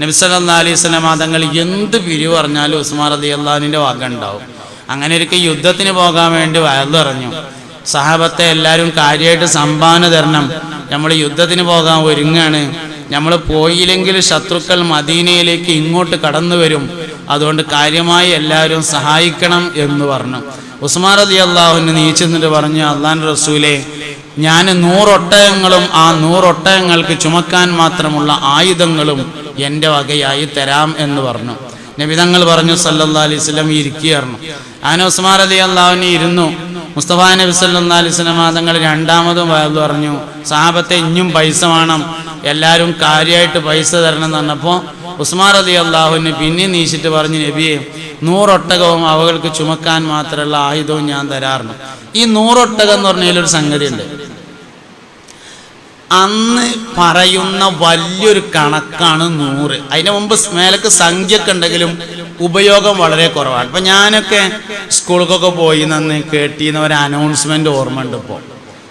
നബിസല്ലാ അലൈഹി സ്വലാം തങ്ങൾ എന്ത് പിരിവ് പറഞ്ഞാലും ഉസ്മാൻ അലി അള്ളാഹുവിന്റെ വക ഉണ്ടാവും അങ്ങനെ ഒരിക്കൽ യുദ്ധത്തിന് പോകാൻ വേണ്ടി വയറിറഞ്ഞു സഹാബത്തെ എല്ലാവരും കാര്യമായിട്ട് സംഭാവന തരണം. നമ്മൾ യുദ്ധത്തിന് പോകാൻ ഒരുങ്ങാണ്. നമ്മൾ പോയില്ലെങ്കിൽ ശത്രുക്കൾ മദീനയിലേക്ക് ഇങ്ങോട്ട് കടന്നു വരും. അതുകൊണ്ട് കാര്യമായി എല്ലാവരും സഹായിക്കണം എന്ന് പറഞ്ഞു. ഉസ്മാൻ അലി അള്ളാഹുവിന് നീച്ചെന്നിട്ട് പറഞ്ഞു അള്ളാൻ റസൂലെ ഞാൻ നൂറൊട്ടകങ്ങളും ആ നൂറൊട്ടകങ്ങൾക്ക് ചുമക്കാൻ മാത്രമുള്ള ആയുധങ്ങളും എന്റെ വകയായി തരാം എന്ന് പറഞ്ഞു. നബിതങ്ങൾ പറഞ്ഞു സല്ലല്ലാ അലൈഹി സ്വലം ഇരിക്കുകയായിരുന്നു. അങ്ങനെ ഉസ്മാൻ അലി അള്ളാഹുവിനെ ഇരുന്നു. മുസ്തഫ നബി സല്ലാ അലൈഹി സ്വലം തങ്ങൾ രണ്ടാമതും പറഞ്ഞു സാഹബത്തെ ഇഞ്ഞും പൈസ വേണം. എല്ലാവരും കാര്യമായിട്ട് പൈസ തരണം എന്ന് പറഞ്ഞപ്പോൾ ഉസ്മാൻ അലി അള്ളാഹുവിന് പിന്നെ നീശിട്ട് പറഞ്ഞു നബിയെ നൂറൊട്ടകവും അവകൾക്ക് ചുമക്കാൻ മാത്രമുള്ള ആയുധവും ഞാൻ തരാറുണ്ട്. ഈ നൂറൊട്ടകം എന്ന് പറഞ്ഞതിലൊരു സംഗതിയുണ്ട്. അന്ന് പറയുന്ന വലിയൊരു കണക്കാണ് നൂറ്. അതിന് മുമ്പ് മേലക്ക് സംഖ്യക്ക് ഉണ്ടെങ്കിലും ഉപയോഗം വളരെ കുറവാണ്. ഇപ്പം ഞാനൊക്കെ സ്കൂൾക്കൊക്കെ പോയി നിന്ന് കേട്ടിരുന്ന ഒരു അനൗൺസ്മെന്റ് ഓർമ്മ ഉണ്ട് ഇപ്പോൾ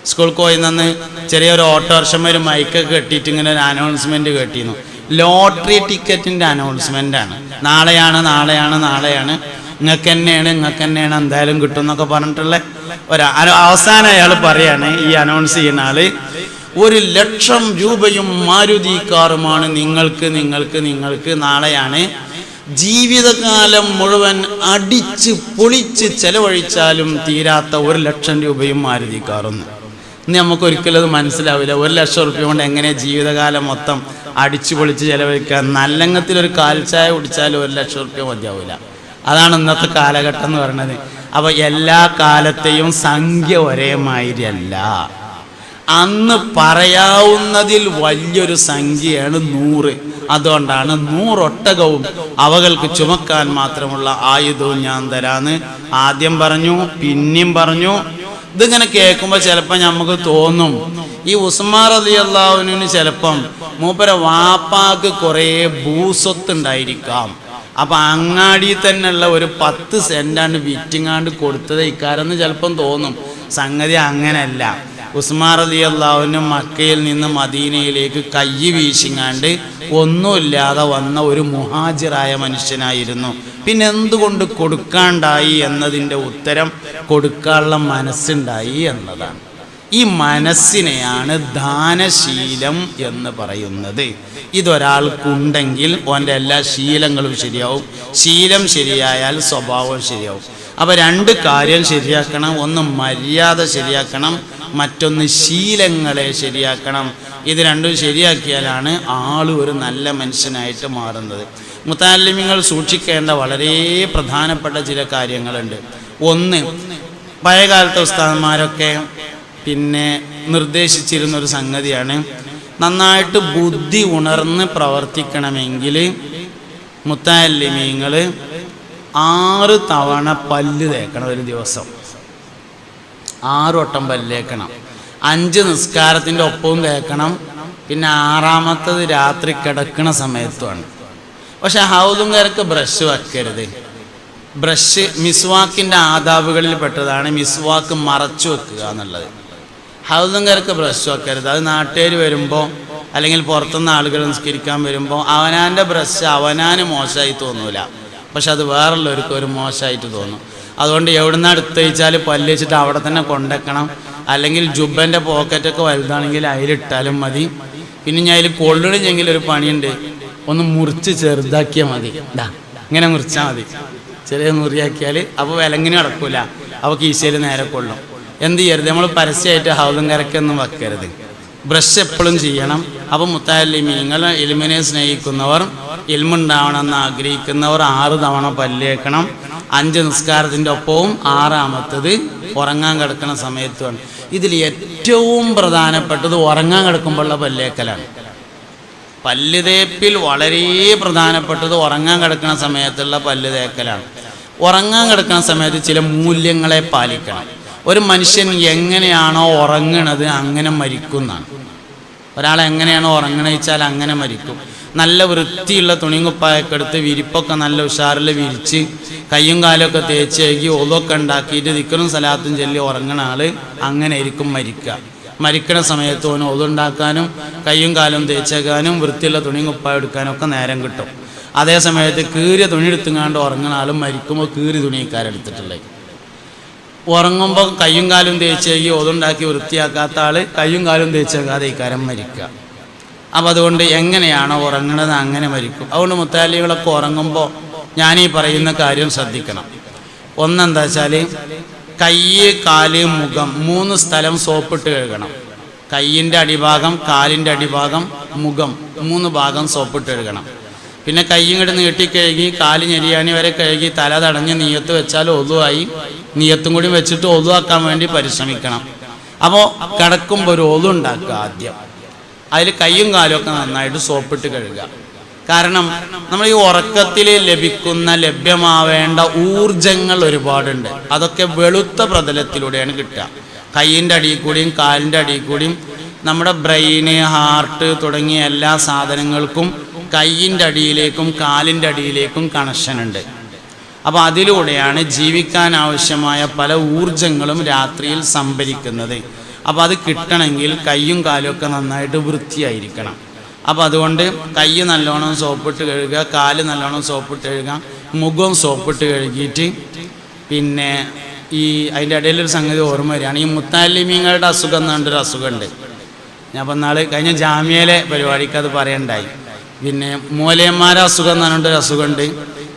സ്കൂളിൽ പോയി നിന്ന് ചെറിയൊരു ഓട്ടോറിക്ഷ ഒരു മൈക്കൊക്കെ കെട്ടിയിട്ട് ഇങ്ങനെ ഒരു അനൗൺസ്മെന്റ് കേട്ടിരുന്നു ലോട്ടറി ടിക്കറ്റിന്റെ അനൗൺസ്മെന്റാണ് നാളെയാണ് നാളെയാണ് നാളെയാണ്. നിങ്ങൾക്ക് തന്നെയാണ് നിങ്ങൾക്ക് തന്നെയാണ് എന്തായാലും കിട്ടും എന്നൊക്കെ പറഞ്ഞിട്ടുള്ള ഒരു അവസാനം അയാൾ പറയാണ് ഈ അനൗൺസ് ചെയ്യുന്ന ആൾ ഒരു ലക്ഷം രൂപയും മാരുതി കാറുമാണ് നിങ്ങൾക്ക് നിങ്ങൾക്ക് നിങ്ങൾക്ക് നാളെയാണ്. ജീവിതകാലം മുഴുവൻ അടിച്ച് പൊളിച്ച് ചെലവഴിച്ചാലും തീരാത്ത ഒരു ലക്ഷം രൂപയും മാരുതി കാറൊന്നും ഇന്ന് നമുക്ക് ഒരിക്കലും അത് മനസ്സിലാവില്ല. ഒരു ലക്ഷം റുപ്യ കൊണ്ട് എങ്ങനെ ജീവിതകാലം മൊത്തം അടിച്ചു പൊളിച്ച് ചെലവഴിക്കുക? നല്ലങ്ങത്തിൽ ഒരു കാൽച്ചായ കുടിച്ചാലും ഒരു ലക്ഷം റുപ്യ മതിയാവില്ല. അതാണ് ഇന്നത്തെ കാലഘട്ടം എന്ന് പറയുന്നത്. അപ്പോൾ എല്ലാ കാലത്തെയും സംഖ്യ ഒരേ മാതിരിയല്ല അന്ന് പറയാവുന്നതിൽ വലിയൊരു സംഖ്യയാണ് നൂറ്. അതുകൊണ്ടാണ് നൂറൊട്ടകവും അവകൾക്ക് ചുമക്കാൻ മാത്രമുള്ള ആയുധവും ഞാൻ തരാന്ന് ആദ്യം പറഞ്ഞു പിന്നെയും പറഞ്ഞു. ഇതിങ്ങനെ കേൾക്കുമ്പോൾ ചിലപ്പോൾ നമുക്ക് തോന്നും. ഈ ഉസ്മാർ അലി അള്ളാഹുവിന് ചിലപ്പം മൂപ്പര വാപ്പാക്ക് കുറേ ഭൂസ്വത്ത് ഉണ്ടായിരിക്കാം അപ്പൊ അങ്ങാടി തന്നെയുള്ള ഒരു പത്ത് സെന്റാണ് വിറ്റിങ്ങാണ്ട് കൊടുത്തത്. ഇക്കാരെന്ന് ചിലപ്പം തോന്നും. സംഗതി അങ്ങനെയല്ല. ഉസ്മാർ അലി അള്ളാഹുവിന് മക്കയിൽ നിന്ന് മദീനയിലേക്ക് കൈ വീശിങ്ങാണ്ട് ഒന്നുമില്ലാതെ വന്ന ഒരു മുഹാജിറായ മനുഷ്യനായിരുന്നു. പിന്നെ എന്തുകൊണ്ട് കൊടുക്കാണ്ടായി എന്നതിന്റെ ഉത്തരം കൊടുക്കാനുള്ള മനസ്സുണ്ടായി എന്നതാണ്. ഈ മനസ്സിനെയാണ് ദാനശീലം എന്ന് പറയുന്നത്. ഇതൊരാൾക്കുണ്ടെങ്കിൽ ഓന്റെ എല്ലാ ശീലങ്ങളും ശരിയാവും. ശീലം ശരിയായാൽ സ്വഭാവം ശരിയാവും. അപ്പോൾ രണ്ട് കാര്യം ശരിയാക്കണം. ഒന്ന് മര്യാദ ശരിയാക്കണം. മറ്റൊന്ന് ശീലങ്ങളെ ശരിയാക്കണം. ഇത് രണ്ടും ശരിയാക്കിയാലാണ് ആൾ ഒരു നല്ല മനുഷ്യനായിട്ട് മാറുന്നത്. മുത്താലിമ്യങ്ങൾ സൂക്ഷിക്കേണ്ട വളരെ പ്രധാനപ്പെട്ട ചില കാര്യങ്ങളുണ്ട്. ഒന്ന് പഴയകാലത്തെ ഉസ്താദന്മാരൊക്കെ പിന്നെ നിർദ്ദേശിച്ചിരുന്ന ഒരു സംഗതിയാണ്. നന്നായിട്ട് ബുദ്ധി ഉണർന്ന് പ്രവർത്തിക്കണമെങ്കിൽ മുത്താലിമീങ്ങൾ ആറ് തവണ പല്ല് തേക്കണം ഒരു ദിവസം. ആറ് വട്ടം പല്ലേക്കണം. അഞ്ച് നിസ്കാരത്തിന്റെ ഒപ്പവും തേക്കണം പിന്നെ ആറാമത്തത് രാത്രി കിടക്കണ സമയത്തുമാണ്. പക്ഷെ ഹൗദുംകാർക്ക് ബ്രഷ് വെക്കരുത്. ബ്രഷ് മിസ്വാക്കിന്റെ ആദാവുകളിൽ പെട്ടതാണ് മിസ്വാക്ക് മറച്ചു വെക്കുക എന്നുള്ളത്. ഹൗദുംകാർക്ക് ബ്രഷ് വെക്കരുത്. അത് നാട്ടുകാർ വരുമ്പോൾ അല്ലെങ്കിൽ പുറത്തുനിന്ന് ആളുകൾ നിസ്കരിക്കാൻ വരുമ്പോൾ അവനാന്റെ ബ്രഷ് അവനാന് മോശമായി തോന്നൂല. പക്ഷെ അത് വേറുള്ളവർക്ക് ഒരു മോശമായിട്ട് തോന്നും. അതുകൊണ്ട് എവിടുന്ന് അടുത്ത് വെച്ചാൽ പല്ല് വെച്ചിട്ട് അവിടെ തന്നെ കൊണ്ടുവെക്കണം അല്ലെങ്കിൽ ജുബന്റെ പോക്കറ്റൊക്കെ വലുതാണെങ്കിൽ അതിലിട്ടാലും മതി. പിന്നെ ഞാൻ അതിൽ കൊള്ളിടിഞ്ഞെങ്കിൽ ഒരു പണിയുണ്ട്. ഒന്ന് മുറിച്ച് ചെറുതാക്കിയാൽ മതി. ഇതാ ഇങ്ങനെ മുറിച്ചാൽ മതി. ചെറിയ മുറിയാക്കിയാൽ അപ്പോൾ വിലങ്ങനെ നടക്കൂല. അപ്പോൾ കീശയിൽ നേരെ കൊള്ളും. എന്ത് ചെയ്യരുത്? നമ്മൾ പരസ്യമായിട്ട് ഹൗദും കരക്കൊന്നും വെക്കരുത്. ബ്രഷ് എപ്പോഴും ചെയ്യണം. അപ്പം മുത്താലിമീങ്ങൾ ഇൽമിനെ സ്നേഹിക്കുന്നവർ ഇൽമുണ്ടാവണമെന്ന് ആഗ്രഹിക്കുന്നവർ ആറ് തവണ പല്ലേക്കണം. അഞ്ച് നിസ്കാരത്തിന്റെ ഒപ്പവും ആറാമത്തത് ഉറങ്ങാൻ കിടക്കുന്ന സമയത്തുമാണ്. ഇതിൽ ഏറ്റവും പ്രധാനപ്പെട്ടത് ഉറങ്ങാൻ കിടക്കുമ്പോഴുള്ള പല്ലേക്കലാണ്. പല്ല് തേപ്പിൽ വളരെ പ്രധാനപ്പെട്ടത് ഉറങ്ങാൻ കിടക്കുന്ന സമയത്തുള്ള പല്ല് തേക്കലാണ് ഉറങ്ങാൻ കിടക്കുന്ന സമയത്ത് ചില മൂല്യങ്ങളെ പാലിക്കണം. ഒരു മനുഷ്യൻ എങ്ങനെയാണോ ഉറങ്ങണത് അങ്ങനെ മരിക്കുന്നതാണ് ഒരാൾ എങ്ങനെയാണോ ഉറങ്ങണ വെച്ചാൽ അങ്ങനെ മരിക്കും. നല്ല വൃത്തിയുള്ള തുണിയും കുപ്പായൊക്കെ എടുത്ത് വിരിപ്പൊക്കെ നല്ല ഉഷാറിൽ വിരിച്ച് കയ്യും കാലൊക്കെ തേച്ച് കഴുകി ഒതൊക്കെ ഉണ്ടാക്കിയിട്ട് ദിക്കറും സലാത്തും ചൊല്ലി ഉറങ്ങണ ആൾ അങ്ങനെ ആയിരിക്കും മരിക്കുക മരിക്കണ സമയത്ത് ഓന് ഒതുണ്ടാക്കാനും കയ്യും കാലും തേച്ചേക്കാനും വൃത്തിയുള്ള തുണിങ്ങുപ്പായ കുപ്പായം എടുക്കാനും ഒക്കെ നേരം കിട്ടും. അതേ സമയത്ത് കീറിയ തുണി എടുത്തുങ്ങാണ്ട് ഉറങ്ങണ ആളും മരിക്കുമ്പോൾ കീറി തുണിക്കാരെടുത്തിട്ടുള്ളത് ഉറങ്ങുമ്പോൾ കയ്യും കാലും തേച്ചേക്കി ഒതുണ്ടാക്കി വൃത്തിയാക്കാത്ത ആൾ കയ്യും കാലും തേച്ചേക്കാതെ ഇക്കാരം മരിക്കുക അപ്പം അതുകൊണ്ട് എങ്ങനെയാണോ ഉറങ്ങണത് അങ്ങനെ മരിക്കും. അതുകൊണ്ട് മുത്താലികളൊക്കെ ഉറങ്ങുമ്പോൾ ഞാനീ പറയുന്ന കാര്യം ശ്രദ്ധിക്കണം. ഒന്നെന്താ വെച്ചാൽ കയ്യ് കാൽ മുഖം മൂന്ന് സ്ഥലം സോപ്പിട്ട് കഴുകണം. കയ്യിന്റെ അടിഭാഗം കാലിന്റെ അടിഭാഗം മുഖം മൂന്ന് ഭാഗം സോപ്പിട്ട് കഴുകണം. പിന്നെ കൈ ഇങ്ങോട്ട് നീട്ടി കാൽ ഞെരിയാണി വരെ കഴുകി തല തടഞ്ഞ് നീയത്ത് വെച്ചാൽ ഒതുവായി. നീയത്തും കൂടി വെച്ചിട്ട് ഒതുവാക്കാൻ വേണ്ടി പരിശ്രമിക്കണം. അപ്പോൾ കിടക്കുമ്പോൾ ഒരു ഒതുണ്ടാക്കുക ആദ്യം. അതിൽ കൈയും കാലും ഒക്കെ നന്നായിട്ട് സോപ്പിട്ട് കഴുകുക. കാരണം നമ്മൾ ഈ ഉറക്കത്തിൽ ലഭിക്കുന്ന ലഭ്യമാവേണ്ട ഊർജങ്ങൾ ഒരുപാടുണ്ട്. അതൊക്കെ വെളുത്ത പ്രതലത്തിലൂടെയാണ് കിട്ടുക. കൈയിന്റെ അടിയിൽ കൂടിയും കാലിന്റെ അടിയിൽ കൂടിയും നമ്മുടെ ബ്രെയിന് ഹാർട്ട് തുടങ്ങിയ എല്ലാ സാധനങ്ങൾക്കും കൈയിന്റെ അടിയിലേക്കും കാലിന്റെ അടിയിലേക്കും കണക്ഷൻ ഉണ്ട്. അപ്പോൾ അതിലൂടെയാണ് ജീവിക്കാൻ ആവശ്യമായ പല ഊർജങ്ങളും രാത്രിയിൽ സംഭരിക്കുന്നത്. അപ്പോൾ അത് കിട്ടണമെങ്കിൽ കയ്യും കാലും ഒക്കെ നന്നായിട്ട് വൃത്തിയായിരിക്കണം. അപ്പോൾ അതുകൊണ്ട് കൈ നല്ലോണം സോപ്പിട്ട് കഴുകുക കാൽ നല്ലോണം സോപ്പിട്ട് കഴുകുക മുഖം സോപ്പിട്ട് കഴുകിയിട്ട് പിന്നെ ഈ അതിന്റെ ഇടയിലൊരു സംഗതി ഓർമ്മ വരികയാണ്. ഈ മുത്താലിമീങ്ങളുടെ അസുഖം എന്ന് പറഞ്ഞൊരു അസുഖമുണ്ട്. ഞാൻ അപ്പം കഴിഞ്ഞ ജാമ്യയിലെ പരിപാടിക്ക് അത് പറയണ്ടായി. പിന്നെ മൂലയന്മാരുടെ അസുഖം എന്ന് പറഞ്ഞിട്ടൊരു അസുഖമുണ്ട്.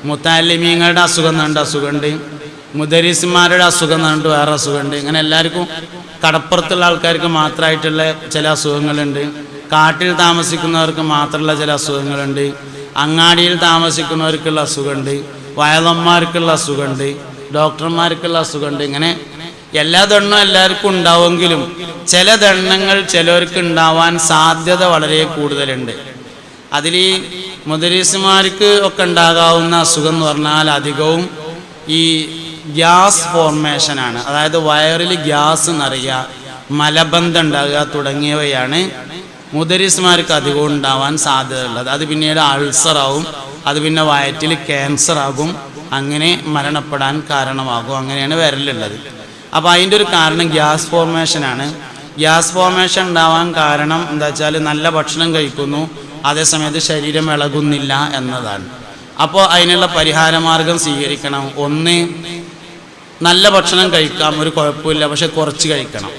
മുത്താലിമീങ്ങളുടെ അസുഖം എന്ന് പറഞ്ഞിട്ട് അസുഖമുണ്ട്. മുദരീസുമാരുടെ അസുഖം എന്ന് പറഞ്ഞിട്ട് വേറെ അസുഖമുണ്ട്. ഇങ്ങനെ എല്ലാവർക്കും കടപ്പുറത്തുള്ള ആൾക്കാർക്ക് മാത്രമായിട്ടുള്ള ചില അസുഖങ്ങളുണ്ട്. കാട്ടിൽ താമസിക്കുന്നവർക്ക് മാത്രമുള്ള ചില അസുഖങ്ങളുണ്ട്. അങ്ങാടിയിൽ താമസിക്കുന്നവർക്കുള്ള അസുഖമുണ്ട്. വയലന്മാർക്കുള്ള അസുഖമുണ്ട്. ഡോക്ടർമാർക്കുള്ള അസുഖമുണ്ട്. ഇങ്ങനെ എല്ലാ ദണ്ണും എല്ലാവർക്കും ഉണ്ടാവുമെങ്കിലും ചില ദണ്ണങ്ങൾ ചിലവർക്ക് ഉണ്ടാവാൻ സാധ്യത വളരെ കൂടുതലുണ്ട്. അതിൽ ഈ മുദരീസുമാർക്ക് ഒക്കെ ഉണ്ടാകാവുന്ന അസുഖം എന്ന് പറഞ്ഞാൽ അധികവും ഈ ഗ്യാസ് ഫോർമേഷൻ ആണ് അതായത് വയറിൽ ഗ്യാസ് നിറയുക മലബന്ധം ഉണ്ടാകുക തുടങ്ങിയവയാണ് മുദരിസ്മാർക്ക് അധികവും ഉണ്ടാവാൻ സാധ്യതയുള്ളത്. അത് പിന്നീട് അൾസറാവും അത് പിന്നെ വയറ്റിൽ ക്യാൻസർ ആകും അങ്ങനെ മരണപ്പെടാൻ കാരണമാകും അങ്ങനെയാണ് വരലുള്ളത്. അപ്പോൾ അതിന്റെ ഒരു കാരണം ഗ്യാസ് ഫോർമേഷനാണ്. ഗ്യാസ് ഫോർമേഷൻ ഉണ്ടാവാൻ കാരണം എന്താ വെച്ചാൽ നല്ല ഭക്ഷണം കഴിക്കുന്നു അതേസമയത്ത് ശരീരം ഇളകുന്നില്ല എന്നതാണ്. അപ്പോൾ അതിനുള്ള പരിഹാര മാർഗം സ്വീകരിക്കണം. ഒന്ന് നല്ല ഭക്ഷണം കഴിക്കാം ഒരു കുഴപ്പമില്ല പക്ഷെ കുറച്ച് കഴിക്കണം.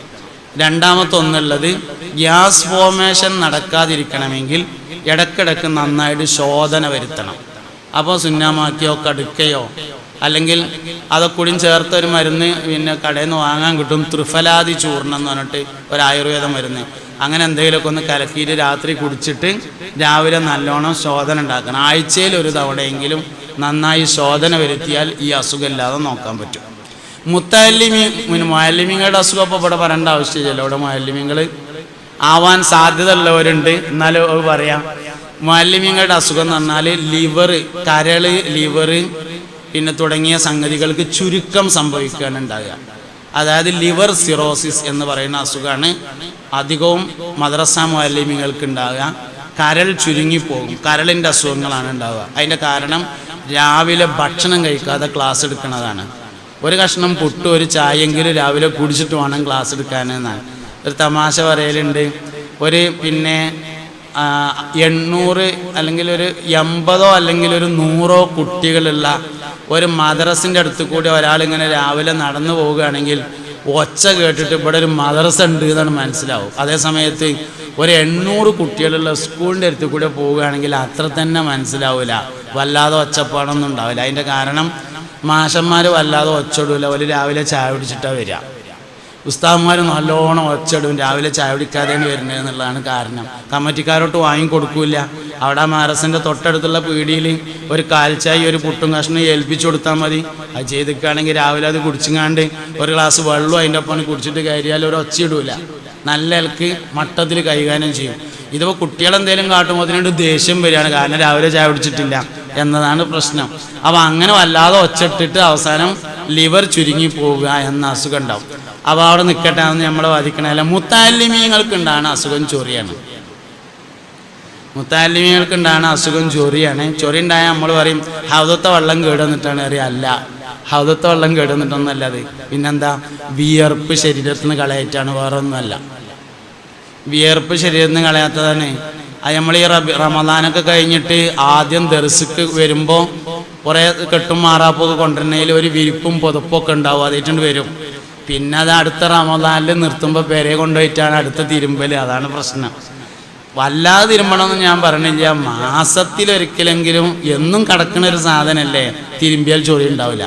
രണ്ടാമത്തെ ഒന്നുള്ളത് ഗ്യാസ് ഫോർമേഷൻ നടക്കാതിരിക്കണമെങ്കിൽ ഇടക്കിടക്ക് നന്നായിട്ട് ശോധന വരുത്തണം. അപ്പോൾ സുന്നാമാക്കിയോ കടുക്കയോ അല്ലെങ്കിൽ അതൊക്കെ ചേർത്ത മരുന്ന് പിന്നെ കടയിൽ നിന്ന് വാങ്ങാൻ കിട്ടും ത്രിഫലാദി ചൂർണം എന്ന് പറഞ്ഞിട്ട് ഒരു ആയുർവേദ മരുന്ന്. അങ്ങനെ എന്തെങ്കിലുമൊക്കെ ഒന്ന് കലക്കിയിട്ട് രാത്രി കുടിച്ചിട്ട് രാവിലെ നല്ലോണം ശോധന ഉണ്ടാക്കണം. ആഴ്ചയിൽ ഒരു തവണയെങ്കിലും നന്നായി ശോധന വരുത്തിയാൽ ഈ അസുഖമില്ലാതെ നോക്കാൻ പറ്റും. മുത്തല്ലിമി മുയല്ലിമിങ്ങളുടെ അസുഖം ഇപ്പോൾ ഇവിടെ പറയേണ്ട ആവശ്യമില്ലല്ലോ. ഇവിടെ മുയല്ലിമിങ്ങൾ ആവാൻ സാധ്യത ഉള്ളവരുണ്ട് എന്നാലും അത് പറയാം. മുയല്ലിമിങ്ങളുടെ അസുഖം എന്ന് പറഞ്ഞാൽ ലിവർ കരൾ ലിവർ പിന്നെ തുടങ്ങിയ സംഗതികൾക്ക് ചുരുക്കം സംഭവിക്കുകയാണ് ഉണ്ടാകുക അതായത് ലിവർ സിറോസിസ് എന്ന് പറയുന്ന അസുഖമാണ് അധികവും മദ്രസ മുയല്ലിമിങ്ങൾക്ക് ഉണ്ടാകുക കരൾ ചുരുങ്ങിപ്പോകും. കരളിന്റെ അസുഖങ്ങളാണ് ഉണ്ടാവുക. അതിന്റെ കാരണം രാവിലെ ഭക്ഷണം കഴിക്കാതെ ക്ലാസ് എടുക്കുന്നതാണ്. ഒരു കഷ്ണം പുട്ട് ഒരു ചായെങ്കിലും രാവിലെ കുടിച്ചിട്ട് വേണം ക്ലാസ് എടുക്കാൻ ഒരു തമാശ പറയലുണ്ട്. ഒരു പിന്നെ എണ്ണൂറ് അല്ലെങ്കിൽ ഒരു എൺപതോ അല്ലെങ്കിൽ ഒരു നൂറോ കുട്ടികളുള്ള ഒരു മദ്രസിന്റെ അടുത്ത് കൂടി ഒരാളിങ്ങനെ രാവിലെ നടന്നു പോവുകയാണെങ്കിൽ ഒച്ച കേട്ടിട്ട് ഇവിടെ ഒരു മദ്രസ ഉണ്ട് എന്നാണ് മനസ്സിലാവും. അതേ സമയത്ത് ഒരു എണ്ണൂറ് കുട്ടികളുള്ള സ്കൂളിന്റെ അടുത്ത് കൂടെ പോവുകയാണെങ്കിൽ അത്ര തന്നെ മനസ്സിലാവില്ല. വല്ലാതെ ഒച്ചപ്പാടൊന്നും ഉണ്ടാവില്ല. അതിന്റെ കാരണം മാഷന്മാർ വല്ലാതെ ഒച്ചടൂല ഒരു രാവിലെ ചായ കുടിച്ചിട്ടാണ് വരിക. ഉസ്താദ്മാർ നല്ലോണം ഒച്ചടും രാവിലെ ചായ കുടിക്കാതെയാണ് വരുന്നത് എന്നുള്ളതാണ് കാരണം. കമ്മിറ്റിക്കാരോട്ട് വാങ്ങിക്കൊടുക്കൂല അവിടെ മാരസിന്റെ തൊട്ടടുത്തുള്ള പീടിയിൽ ഒരു കാൽച്ചായി ഒരു പുട്ടും കഷ്ണം ഏൽപ്പിച്ചു കൊടുത്താൽ മതി. അത് ചെയ്തിക്കുകയാണെങ്കിൽ രാവിലെ അത് കുടിച്ചിങ്ങാണ്ട് ഒരു ഗ്ലാസ് വെള്ളവും അതിന്റെ ഒപ്പം കുടിച്ചിട്ട് കയറിയാൽ ഒരു ഒച്ചയിടൂല. നല്ല ഇലക്ക് മട്ടത്തിൽ കൈകാര്യം ചെയ്യും. ഇതിപ്പോൾ കുട്ടികളെന്തെങ്കിലും കാട്ടുമ്പോൾ അതിനോട് ദേഷ്യം വരികയാണ്. കാരണം രാവിലെ ചായ കുടിച്ചിട്ടില്ല. എന്നതാണ് പ്രശ്നം. അപ്പൊ അങ്ങനെ വല്ലാതെ ഒച്ചിട്ടിട്ട് അവസാനം ലിവർ ചുരുങ്ങി പോവുക എന്ന അസുഖം ഉണ്ടാവും. അപ്പോൾ അവിടെ നിൽക്കട്ടെ എന്ന് നമ്മളെ വാദിക്കണമല്ല മുത്താലിമീങ്ങൾക്ക് ഉണ്ടാണ് അസുഖം ചൊറിയാണ്. മുത്താലിമീങ്ങൾക്ക് ഉണ്ടാണ് അസുഖം ചൊറിയാണ്. ചൊറി ഉണ്ടായാൽ നമ്മൾ പറയും ഹൗദത്തെ വെള്ളം കേടുവന്നിട്ടാണ് അറിയാം അല്ല ഹൗദത്തെ വെള്ളം കേടുവന്നിട്ടൊന്നല്ല അത്. പിന്നെന്താ? വിയർപ്പ് ശരീരത്തിൽ നിന്ന് കളയായിട്ടാണ് വേറെ ഒന്നുമല്ല വിയർപ്പ് ശരീരത്തിൽ നിന്ന് കളയാത്തതാണ് നമ്മൾ ഈ റബി റമദാനൊക്കെ കഴിഞ്ഞിട്ട് ആദ്യം ദർസക്ക് വരുമ്പോൾ കുറേ കെട്ടും മാറാപ്പൊക്കെ കൊണ്ടുവരുന്നതിൽ ഒരു വിരിപ്പും പുതപ്പൊക്കെ ഉണ്ടാവും അതായിട്ടുണ്ട് വരും. പിന്നെ അത് അടുത്ത റമദാനിൽ നിർത്തുമ്പോൾ പേരെ കൊണ്ടുപോയിട്ടാണ് അടുത്ത തിരുമ്പൽ അതാണ് പ്രശ്നം. വല്ലാതെ തിരുമ്പണമെന്ന് ഞാൻ പറഞ്ഞില്ല മാസത്തിലൊരിക്കലെങ്കിലും എന്നും കിടക്കുന്ന ഒരു സാധനമല്ലേ തിരുമ്പിയാൽ ചൊറി ഉണ്ടാവില്ല